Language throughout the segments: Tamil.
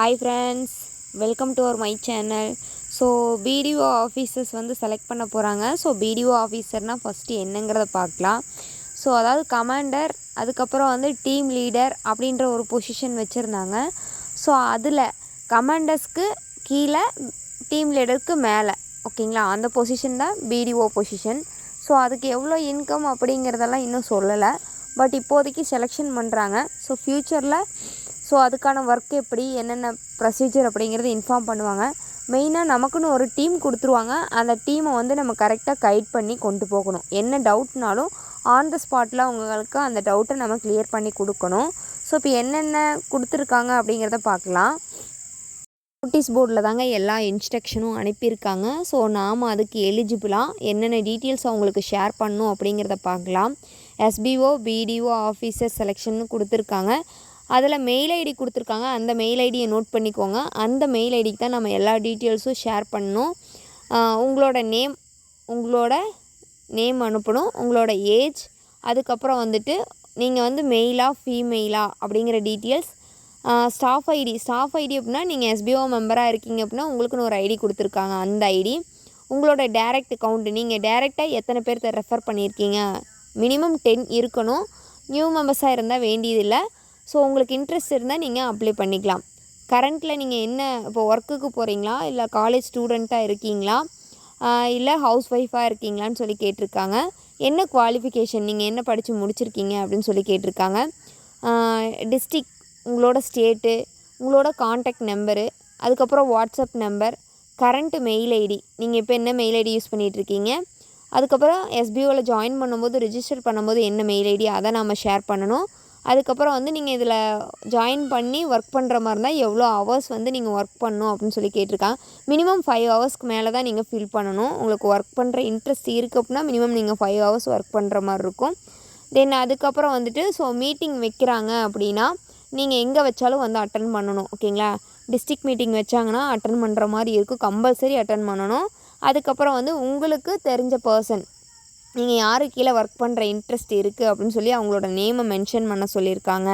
Hi friends welcome to our my channel so BDO officers வந்து செலக்ட் பண்ண போகிறாங்க ஸோ பிடிஓ ஆஃபீஸர்னால் ஃபஸ்ட்டு என்னங்கிறத பார்க்கலாம். ஸோ அதாவது கமாண்டர் அதுக்கப்புறம் வந்து டீம் லீடர் அப்படின்ற ஒரு பொசிஷன் வச்சுருந்தாங்க. ஸோ அதில் கமாண்டர்ஸ்க்கு கீழே டீம் லீடருக்கு மேலே ஓகேங்களா அந்த பொசிஷன் தான் பிடிஓ பொசிஷன் ஸோ அதுக்கு எவ்வளோ இன்கம் அப்படிங்கிறதெல்லாம் இன்னும் சொல்லலை. பட் இப்போதைக்கு செலெக்ஷன் பண்ணுறாங்க ஸோ ஃப்யூச்சரில் ஸோ அதுக்கான ஒர்க் எப்படி என்னென்ன ப்ரொசீஜர் அப்படிங்கிறது இன்ஃபார்ம் பண்ணுவாங்க. மெயினாக நமக்குன்னு ஒரு டீம் கொடுத்துருவாங்க. அந்த டீமை வந்து நம்ம கரெக்டாக கைட் பண்ணி கொண்டு போகணும். என்ன டவுட்னாலும் ஆன் த ஸ்பாட்டில் உங்களுக்கு அந்த டவுட்டை நம்ம கிளியர் பண்ணி கொடுக்கணும். ஸோ இப்போ என்னென்ன கொடுத்துருக்காங்க அப்படிங்கிறத பார்க்கலாம். நோட்டீஸ் போர்டில் தாங்க எல்லா இன்ஸ்ட்ரக்ஷனும் அனுப்பியிருக்காங்க. ஸோ நாம் அதுக்கு எலிஜிபிளாக என்னென்ன டீட்டெயில்ஸ் அவங்களுக்கு ஷேர் பண்ணணும் அப்படிங்கிறத பார்க்கலாம். எஸ்பிஓ பிடிஓ ஆஃபீஸர் செலெக்ஷன் கொடுத்துருக்காங்க. அதில் மெயில் ஐடி கொடுத்துருக்காங்க. அந்த மெயில் ஐடியை நோட் பண்ணிக்கோங்க. அந்த மெயில் ஐடிக்கு தான் நம்ம எல்லா டீட்டெயில்ஸும் ஷேர் பண்ணணும். உங்களோட நேம் உங்களோட நேம் அனுப்பணும். உங்களோட ஏஜ் அதுக்கப்புறம் வந்துட்டு நீங்கள் வந்து மெயிலா ஃபீமெயிலா அப்படிங்கிற details staff ID staff ID அப்படின்னா நீங்கள் எஸ்பிஓ மெம்பராக இருக்கீங்க அப்படின்னா உங்களுக்குன்னு ஒரு ஐடி கொடுத்துருக்காங்க. அந்த ஐடி உங்களோட டேரெக்ட் அக்கௌண்ட் நீங்கள் டேரெக்டாக எத்தனை பேர்த்த ரெஃபர் பண்ணியிருக்கீங்க? மினிமம் டென் இருக்கணும். நியூ மெம்பர்ஸாக இருந்தால் வேண்டியதில்லை. ஸோ உங்களுக்கு இன்ட்ரெஸ்ட் இருந்தால் நீங்கள் அப்ளை பண்ணிக்கலாம். கரண்ட்டில் நீங்கள் என்ன இப்போ ஒர்க்குக்கு போகிறீங்களா இல்லை காலேஜ் ஸ்டூடெண்ட்டாக இருக்கீங்களா? இல்லை ஹவுஸ் ஒய்ஃபாக இருக்கீங்களான்னு சொல்லி கேட்டிருக்காங்க. என்ன குவாலிஃபிகேஷன் நீங்கள் என்ன படித்து முடிச்சிருக்கீங்க அப்படின்னு சொல்லி கேட்டிருக்காங்க. டிஸ்ட்ரிக் உங்களோட ஸ்டேட்டு உங்களோட காண்டாக்ட் நம்பரு அதுக்கப்புறம் WhatsApp number current mail ID நீங்கள் இப்போ என்ன மெயில் ஐடி யூஸ் பண்ணிகிட்ருக்கீங்க அதுக்கப்புறம் எஸ்பிஓவில் ஜாயின் பண்ணும்போது ரிஜிஸ்டர் பண்ணும்போது என்ன மெயில் ஐடி அதை நம்ம ஷேர் பண்ணணும். அதுக்கப்புறம் வந்து நீங்கள் இதில் ஜாயின் பண்ணி ஒர்க் பண்ணுற மாதிரி இருந்தால் எவ்வளோ ஹவர்ஸ் வந்து நீங்கள் ஒர்க் பண்ணணும் அப்படின்னு சொல்லி கேட்டிருக்காங்க. மினிமம் ஃபைவ் ஹவர்ஸ்க்கு மேலே தான் நீங்கள் ஃபில் பண்ணணும். உங்களுக்கு ஒர்க் பண்ணுற இன்ட்ரெஸ்ட் இருக்குது அப்படின்னா மினிமம் நீங்கள் ஃபைவ் ஹவர்ஸ் ஒர்க் பண்ணுற மாதிரி இருக்கும். தென் அதுக்கப்புறம் வந்துட்டு ஸோ மீட்டிங் வைக்கிறாங்க அப்படின்னா நீங்கள் எங்கே வச்சாலும் வந்து அட்டன் பண்ணணும் ஓகேங்களா? டிஸ்ட்ரிக் மீட்டிங் வச்சாங்கன்னா அட்டன் பண்ணுற மாதிரி இருக்கும். கம்பல்சரி அட்டன் பண்ணணும். அதுக்கப்புறம் வந்து உங்களுக்கு தெரிஞ்ச பர்சன் நீங்கள் யாரு கீழே ஒர்க் பண்ணுற இன்ட்ரெஸ்ட் இருக்குது அப்படின்னு சொல்லி அவங்களோட நேமை மென்ஷன் பண்ண சொல்லியிருக்காங்க.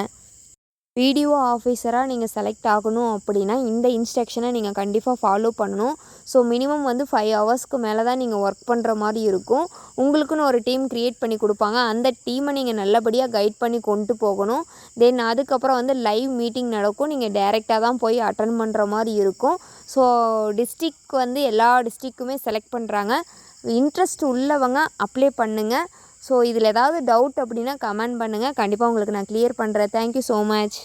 பிடிஓ ஆஃபீஸராக நீங்கள் செலக்ட் ஆகணும் அப்படின்னா இந்த இன்ஸ்ட்ரக்ஷனை நீங்கள் கண்டிப்பாக ஃபாலோ பண்ணணும். ஸோ மினிமம் வந்து ஃபைவ் ஹவர்ஸ்க்கு மேலே தான் நீங்கள் ஒர்க் பண்ணுற மாதிரி இருக்கும். உங்களுக்குன்னு ஒரு டீம் க்ரியேட் பண்ணி கொடுப்பாங்க. அந்த டீமை நீங்கள் நல்லபடியாக கைட் பண்ணி கொண்டு போகணும். தென் அதுக்கப்புறம் வந்து லைவ் மீட்டிங் நடக்கும். நீங்கள் டைரெக்டாக தான் போய் அட்டன் பண்ணுற மாதிரி இருக்கும். ஸோ டிஸ்ட்ரிக் வந்து எல்லா டிஸ்ட்ரிக்குமே செலக்ட் பண்ணுறாங்க இன்ட்ரெஸ்ட் உள்ளவங்க அப்ளை பண்ணுங்கள் ஸோ இதில் ஏதாவது டவுட் அப்படின்னா கமெண்ட் பண்ணுங்கள் கண்டிப்பாக உங்களுக்கு நான் க்ளியர் பண்ணுறேன் தேங்க்யூ ஸோ மச்